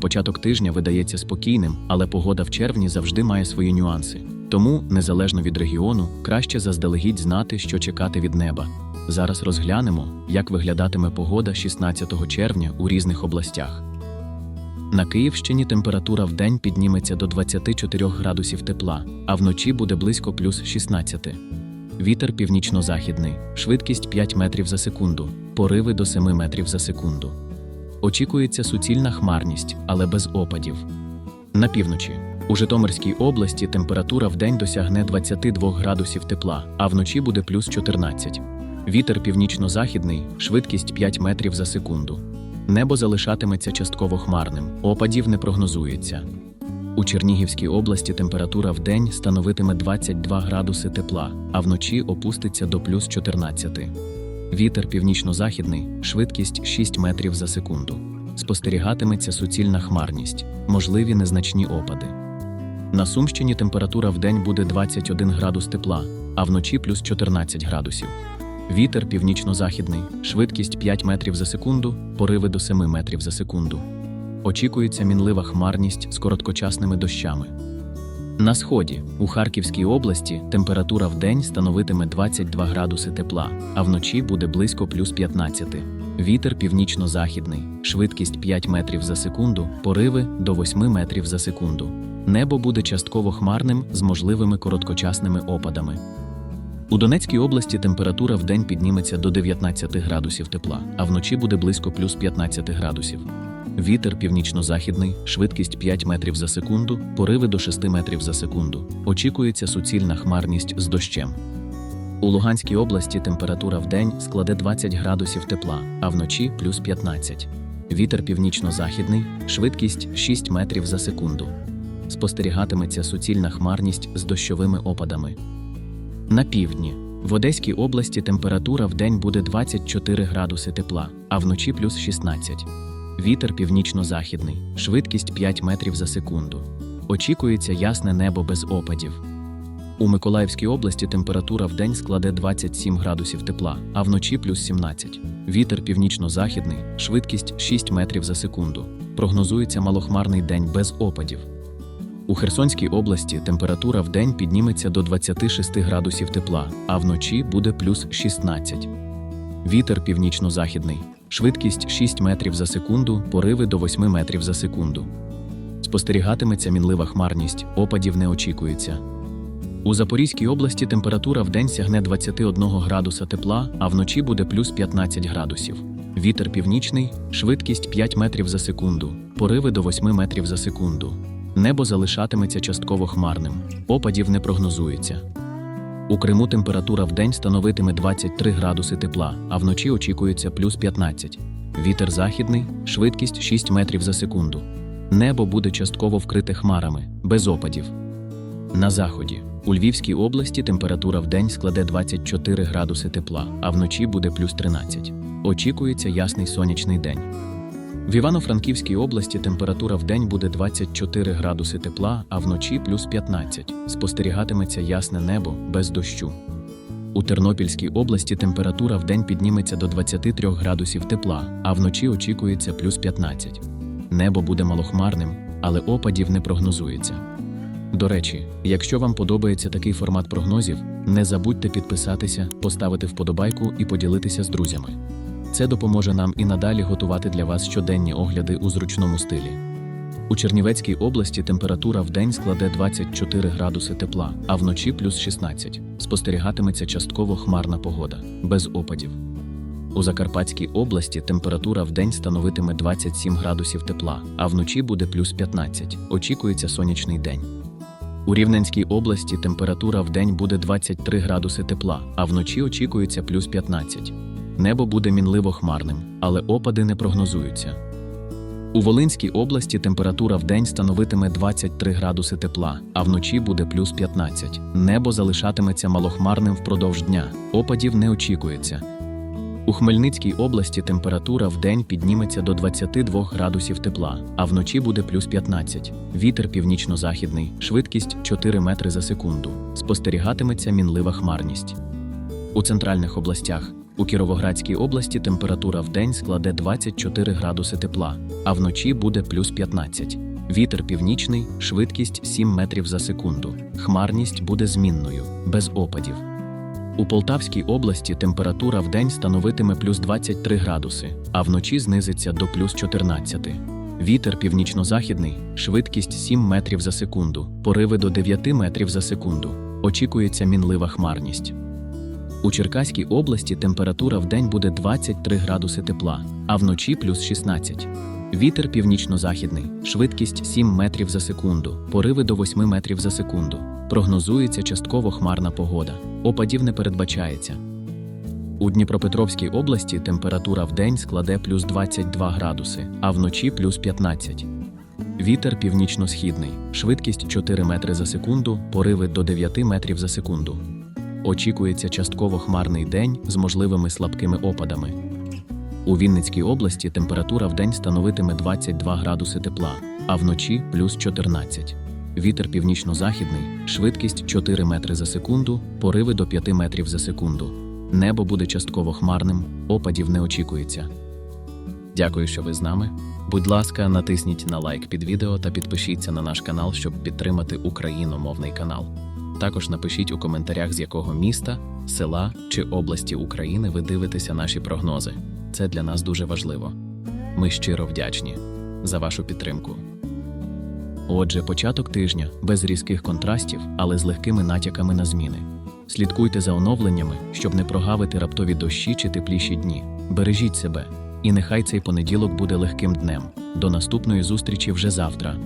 Початок тижня видається спокійним, але погода в червні завжди має свої нюанси. Тому, незалежно від регіону, краще заздалегідь знати, що чекати від неба. Зараз розглянемо, як виглядатиме погода 16 червня у різних областях. На Київщині температура в день підніметься до 24 градусів тепла, а вночі буде близько плюс 16. Вітер північно-західний, швидкість 5 метрів за секунду, пориви до 7 метрів за секунду. Очікується суцільна хмарність, але без опадів. На півночі. У Житомирській області температура в день досягне 22 градусів тепла, а вночі буде плюс 14. Вітер північно-західний, швидкість 5 метрів за секунду. Небо залишатиметься частково хмарним, опадів не прогнозується. У Чернігівській області температура в день становитиме 22 градуси тепла, а вночі опуститься до плюс 14. Вітер північно-західний, швидкість 6 метрів за секунду. Спостерігатиметься суцільна хмарність, можливі незначні опади. На Сумщині температура в день буде 21 градус тепла, а вночі плюс 14 градусів. Вітер північно-західний, швидкість 5 метрів за секунду, пориви до 7 метрів за секунду. Очікується мінлива хмарність з короткочасними дощами. На сході, у Харківській області, температура в день становитиме 22 градуси тепла, а вночі буде близько плюс 15. Вітер північно-західний, швидкість 5 метрів за секунду, пориви до 8 метрів за секунду. Небо буде частково хмарним з можливими короткочасними опадами. У Донецькій області температура в день підніметься до 19 градусів тепла, а вночі буде близько плюс 15 градусів. Вітер північно-західний, швидкість 5 метрів за секунду, пориви до 6 метрів за секунду. Очікується суцільна хмарність з дощем. У Луганській області температура в день складе 20 градусів тепла, а вночі плюс 15. Вітер північно-західний, швидкість 6 метрів за секунду. Спостерігатиметься суцільна хмарність з дощовими опадами. На півдні. В Одеській області температура в день буде 24 градуси тепла, а вночі плюс 16. Вітер північно-західний, швидкість 5 метрів за секунду. Очікується ясне небо без опадів. У Миколаївській області температура в день складе 27 градусів тепла, а вночі плюс 17. Вітер північно-західний, швидкість 6 метрів за секунду. Прогнозується малохмарний день без опадів. У Херсонській області температура в день підніметься до 26 градусів тепла, а вночі буде плюс 16. Вітер північно-західний, швидкість 6 метрів за секунду, пориви до 8 метрів за секунду. Спостерігатиметься мінлива хмарність, опадів не очікується. У Запорізькій області температура в день сягне 21 градуса тепла, а вночі буде плюс 15 градусів. Вітер північний, швидкість 5 метрів за секунду, пориви до 8 метрів за секунду. Небо залишатиметься частково хмарним, опадів не прогнозується. У Криму температура в день становитиме 23 градуси тепла, а вночі очікується плюс 15. Вітер західний, швидкість 6 метрів за секунду. Небо буде частково вкрите хмарами, без опадів. На заході. У Львівській області температура в день складе 24 градуси тепла, а вночі буде плюс 13. Очікується ясний сонячний день. В Івано-Франківській області температура в день буде 24 градуси тепла, а вночі плюс 15. Спостерігатиметься ясне небо без дощу. У Тернопільській області температура в день підніметься до 23 градусів тепла, а вночі очікується плюс 15. Небо буде малохмарним, але опадів не прогнозується. До речі, якщо вам подобається такий формат прогнозів, не забудьте підписатися, поставити вподобайку і поділитися з друзями. Це допоможе нам і надалі готувати для вас щоденні огляди у зручному стилі. У Чернівецькій області температура в день складе 24 градуси тепла, а вночі плюс 16. Спостерігатиметься частково хмарна погода, без опадів. У Закарпатській області температура в день становитиме 27 градусів тепла, а вночі буде плюс 15. Очікується сонячний день. У Рівненській області температура в день буде 23 градуси тепла, а вночі очікується плюс 15. Небо буде мінливо хмарним, але опади не прогнозуються. У Волинській області температура в день становитиме 23 градуси тепла, а вночі буде плюс 15. Небо залишатиметься малохмарним впродовж дня, опадів не очікується. У Хмельницькій області температура в день підніметься до 22 градусів тепла, а вночі буде плюс 15. Вітер північно-західний, швидкість 4 метри за секунду. Спостерігатиметься мінлива хмарність. У центральних областях У Кіровоградській області температура вдень складе 24 градуси тепла, а вночі буде плюс 15. Вітер північний, швидкість 7 метрів за секунду. Хмарність буде змінною, без опадів. У Полтавській області температура вдень становитиме плюс 23 градуси, а вночі знизиться до плюс 14. Вітер північно-західний, швидкість 7 метрів за секунду, пориви до 9 метрів за секунду. Очікується мінлива хмарність. У Черкаській області температура вдень буде 23 градуси тепла, а вночі плюс 16. Вітер північно-західний, швидкість 7 метрів за секунду, пориви до 8 метрів за секунду. Прогнозується частково хмарна погода. Опадів не передбачається. У Дніпропетровській області температура вдень складе плюс 22 градуси, а вночі плюс 15. Вітер північно-східний, швидкість 4 метри за секунду, пориви до 9 метрів за секунду. Очікується частково хмарний день з можливими слабкими опадами. У Вінницькій області температура вдень становитиме 22 градуси тепла, а вночі плюс 14. Вітер північно-західний, швидкість 4 метри за секунду, пориви до 5 метрів за секунду. Небо буде частково хмарним, опадів не очікується. Дякую, що ви з нами. Будь ласка, натисніть на лайк під відео та підпишіться на наш канал, щоб підтримати україномовний канал. Також напишіть у коментарях, з якого міста, села чи області України ви дивитеся наші прогнози. Це для нас дуже важливо. Ми щиро вдячні за вашу підтримку. Отже, початок тижня без різких контрастів, але з легкими натяками на зміни. Слідкуйте за оновленнями, щоб не прогавити раптові дощі чи тепліші дні. Бережіть себе, і нехай цей понеділок буде легким днем. До наступної зустрічі вже завтра.